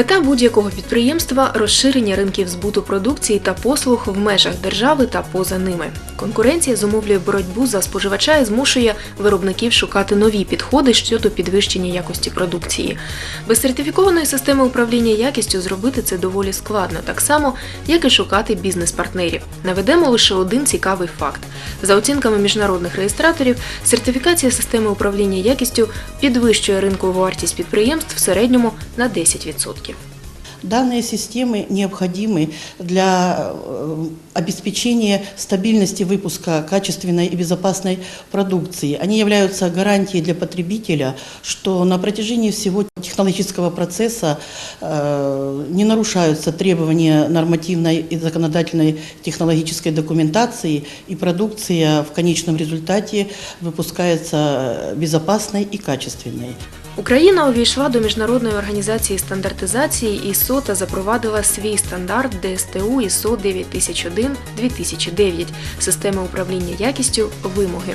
Мета будь-якого підприємства розширення ринків збуту продукції та послуг в межах держави та поза ними. Конкуренція зумовлює боротьбу за споживача і змушує виробників шукати нові підходи щодо підвищення якості продукції. Без сертифікованої системи управління якістю зробити це доволі складно, так само як і шукати бізнес-партнерів. Наведемо лише один цікавий факт. За оцінками міжнародних реєстраторів, сертифікація системи управління якістю підвищує ринкову вартість підприємств в середньому на 10%. Данные системы необходимы для э, обеспечения стабильности выпуска качественной и безопасной продукции. Они являются гарантией для потребителя, что на протяжении всего технологического процесса э, не нарушаются требования нормативной и законодательной технологической документации, и продукция в конечном результате выпускается безопасной и качественной. Україна увійшла до міжнародної організації стандартизації ІСО та запровадила свій стандарт ДСТУ ІСО 9001-2009 системи управління якістю вимоги.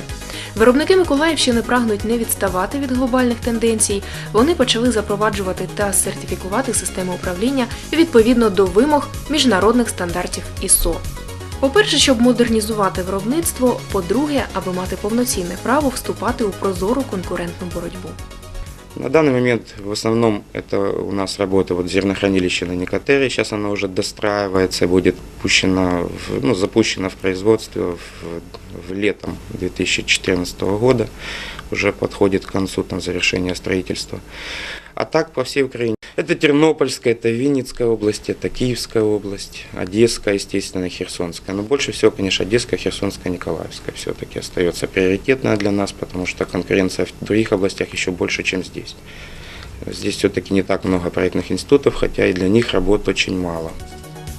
Виробники Миколаївщини прагнуть не відставати від глобальних тенденцій. Вони почали запроваджувати та сертифікувати системи управління відповідно до вимог міжнародних стандартів ІСО. По-перше, щоб модернізувати виробництво, по-друге, аби мати повноцінне право вступати у прозору конкурентну боротьбу. На данный момент в основном это у нас работа вот зернохранилище на Никотере. Сейчас оно уже достраивается, будет пущено, в- ну, запущено в производство в, в летом 2014 года. Уже подходит к концу там завершения строительства. А так по всей Украине. Это Тернопольская, это Винницкая область, это Киевская область, Одесская, естественно, Херсонская. Но больше всего, конечно, Одесская, Херсонская, Николаевская все-таки остается приоритетная для нас, потому что конкуренция в других областях еще больше, чем здесь. Здесь все-таки не так много проектных институтов, хотя и для них работ очень мало.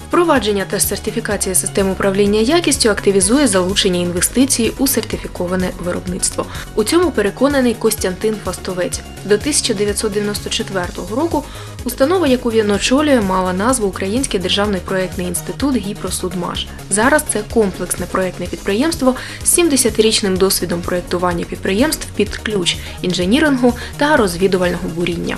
Впровадження та сертифікація систем управління якістю активізує залучення інвестицій у сертифіковане виробництво. У цьому переконаний Костянтин Фастовець. До 1994 року установа, яку він очолює, мала назву Український державний проєктний інститут Гіпросудмаш. Зараз це комплексне проєктне підприємство з 70-річним досвідом проєктування підприємств під ключ, інженірингу та розвідувального буріння.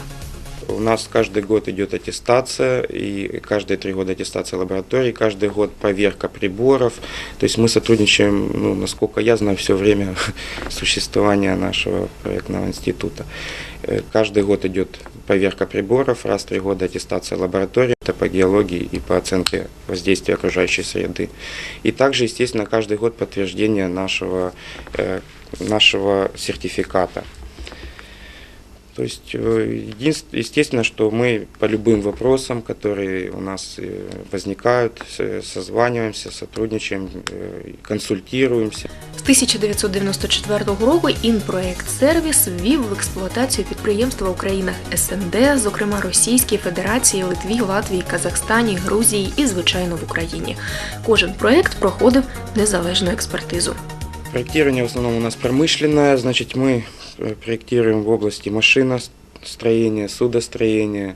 У нас каждый год идет аттестация, и каждые три года аттестация лабораторий, каждый год проверка приборов. То есть мы сотрудничаем, ну, насколько я знаю, все время существования нашего проектного института. Э, Каждый год идет проверка приборов, раз в три года аттестация лабораторий, это по геологии и по оценке воздействия окружающей среды. И также, естественно, каждый год подтверждение нашего, э, нашего сертификата. То есть, э, единст- естественно, что мы по любым вопросам, которые у нас э, возникают, с- созваниваемся, сотрудничаем, э, консультируемся. З 1994 року Інпроект Сервіс ввів в експлуатацію підприємства у країнах СНД, зокрема Російській Федерації, Литві, Латвії, Казахстані, Грузії і, звичайно, в Україні. Кожен проект проходив незалежну експертизу. Проектирование в основном у нас промышленное, значит, мы э, проектируем в области машиностроения, судостроения.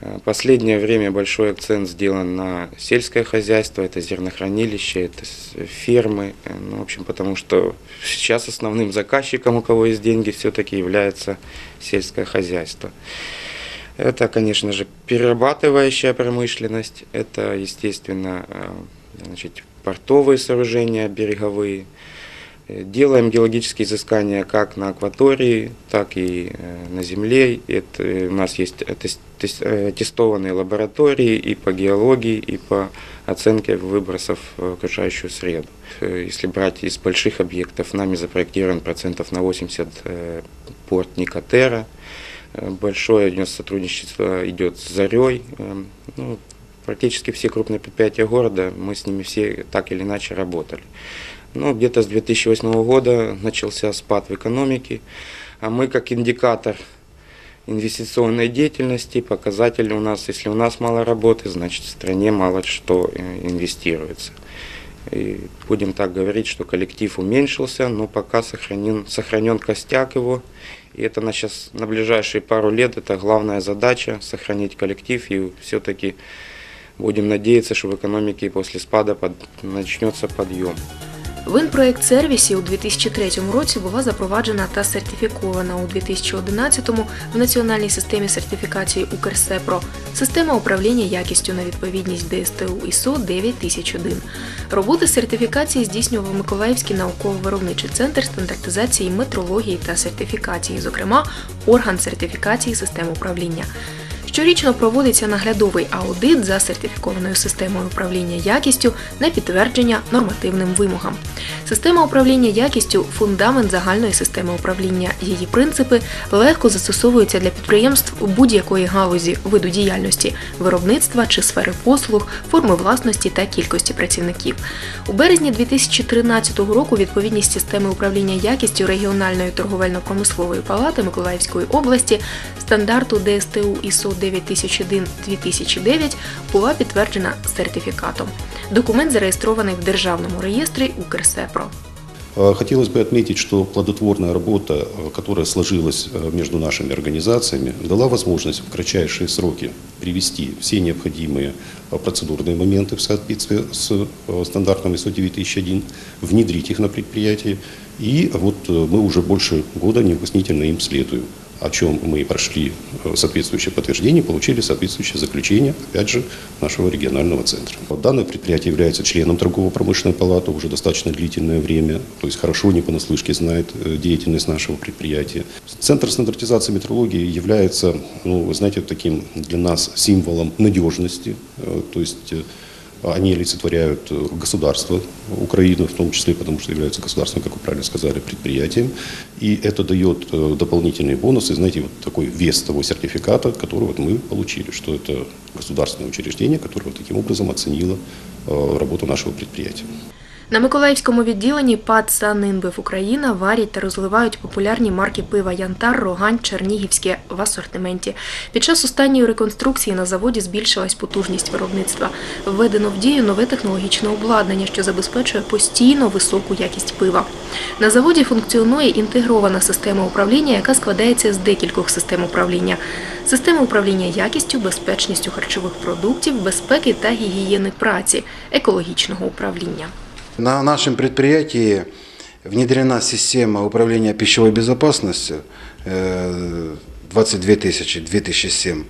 Э, Последнее время большой акцент сделан на сельское хозяйство, это зернохранилище, это фермы. Э, Ну, в общем, потому что сейчас основным заказчиком, у кого есть деньги, все-таки является сельское хозяйство. Это, конечно же, перерабатывающая промышленность, это, естественно, э, значит, портовые сооружения береговые. Делаем геологические изыскания как на акватории, так и э, на земле. Это, э, у нас есть э, тестованные лаборатории и по геологии, и по оценке выбросов в окружающую среду. Если брать из больших объектов, нами запроектирован процентов на 80 э, порт Никотера. Большое у нас сотрудничество идет с Зарей. Ну, практически все крупные предприятия города, мы с ними все так или иначе работали. Но где-то с 2008 года начался спад в экономике, а мы как индикатор инвестиционной деятельности, показатель у нас, если у нас мало работы, значит в стране мало что э, инвестируется. И будем так говорить, что коллектив уменьшился, но пока сохранен, сохранен костяк его. И это на, сейчас, на ближайшие пару лет это главная задача сохранить коллектив и все-таки будем надеяться, что в экономике после спада под, начнется подъем. В інпроект сервісі у 2003 році була запроваджена та сертифікована у 2011-му в національній системі сертифікації Укрсепро система управління якістю на відповідність ДСТУ ІСО 9001. Роботи сертифікації здійснював Миколаївський науково-виробничий центр стандартизації метрології та сертифікації, зокрема орган сертифікації систем управління. Щорічно проводиться наглядовий аудит за сертифікованою системою управління якістю на підтвердження нормативним вимогам. Система управління якістю фундамент загальної системи управління. Її принципи легко застосовуються для підприємств будь-якої галузі виду діяльності, виробництва чи сфери послуг, форми власності та кількості працівників. У березні 2013 року відповідність системи управління якістю регіональної торговельно-промислової палати Миколаївської області стандарту ДСТУ ІСО 9001-2009 була підтверджена сертифікатом. Документ зареєстрований в державному реєстрі Укрсепро. Э, Хотелось бы отметить, что плодотворная работа, э, которая сложилась э, между нашими организациями, дала возможность в кратчайшие сроки привести все необходимые э, процедурные моменты в соответствии с э, стандартом ISO 9001, внедрить их на предприятии. И вот э, мы уже больше года неукоснительно им следуем о чем мы прошли э, соответствующее подтверждение, получили соответствующее заключение, опять же, нашего регионального центра. Данное предприятие является членом торгово-промышленной палаты уже достаточно длительное время, то есть хорошо, не понаслышке знает э, деятельность нашего предприятия. Центр стандартизации метрологии является, ну, вы знаете, таким для нас символом надежности, э, то есть э, они олицетворяют э, государство Украины, в том числе потому, что являются государственным, как вы правильно сказали, предприятием. И это дает э, дополнительные бонусы, знаете, вот такой вес того сертификата, который вот мы получили, что это государственное учреждение, которое вот таким образом оценило э, работу нашего предприятия. На Миколаївському відділенні ПАД «Санинбив Україна варять та розливають популярні марки пива Янтар, Рогань, Чернігівське в асортименті. Під час останньої реконструкції на заводі збільшилась потужність виробництва. Введено в дію нове технологічне обладнання, що забезпечує постійно високу якість пива. На заводі функціонує інтегрована система управління, яка складається з декількох систем управління. Система управління якістю, безпечністю харчових продуктів, безпеки та гігієни праці, екологічного управління. На нашем предприятии внедрена система управления пищевой безопасностью э, 22 тысячи, 2007,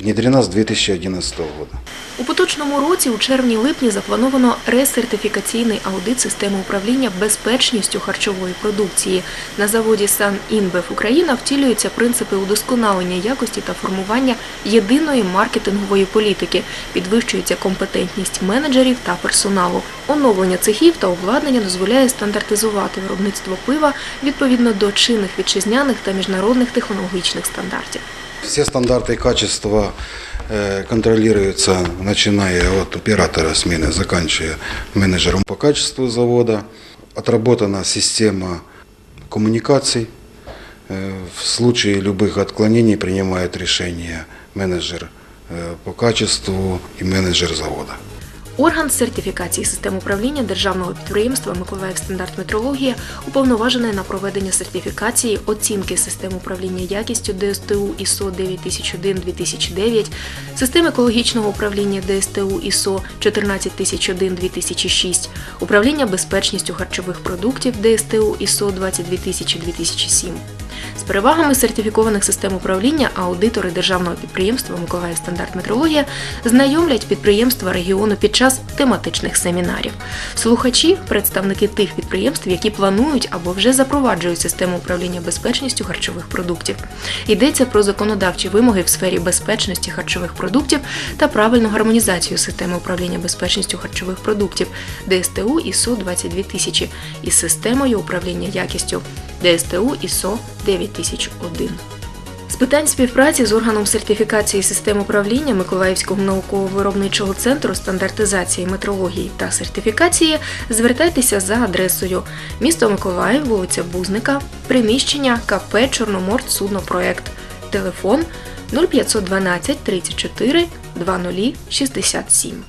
внедрена с 2011 года. У поточному році, у червні-липні, заплановано ресертифікаційний аудит системи управління безпечністю харчової продукції. На заводі Сан Інбев Україна втілюються принципи удосконалення якості та формування єдиної маркетингової політики, підвищується компетентність менеджерів та персоналу. Оновлення цехів та обладнання дозволяє стандартизувати виробництво пива відповідно до чинних вітчизняних та міжнародних технологічних стандартів. Все стандарты качества э, контролируются, начиная от оператора смены, заканчивая менеджером по качеству завода. Отработана система коммуникаций. Э, В случае любых отклонений принимает решение менеджер э, по качеству и менеджер завода. Орган сертифікації систем управління державного підприємства Миколаїв стандарт метрологія уповноважений на проведення сертифікації, оцінки систем управління якістю ДСТУ ІСО 9001-2009, систем екологічного управління ДСТУ ІСО 14001-2006, управління безпечністю харчових продуктів ДСТУ ІСО 22000-2007. Перевагами сертифікованих систем управління аудитори державного підприємства Миколаїв стандарт метрологія знайомлять підприємства регіону під час тематичних семінарів. Слухачі представники тих підприємств, які планують або вже запроваджують систему управління безпечністю харчових продуктів. Йдеться про законодавчі вимоги в сфері безпечності харчових продуктів та правильну гармонізацію системи управління безпечністю харчових продуктів ДСТУ ІСО 22000 із системою управління якістю ДСТУ ІСО 9001. З питань співпраці з органом сертифікації систем управління Миколаївського науково-виробничого центру стандартизації метрології та сертифікації звертайтеся за адресою місто Миколаїв, вулиця Бузника, приміщення КП Чорноморт Суднопроект, телефон 0512 34 0067.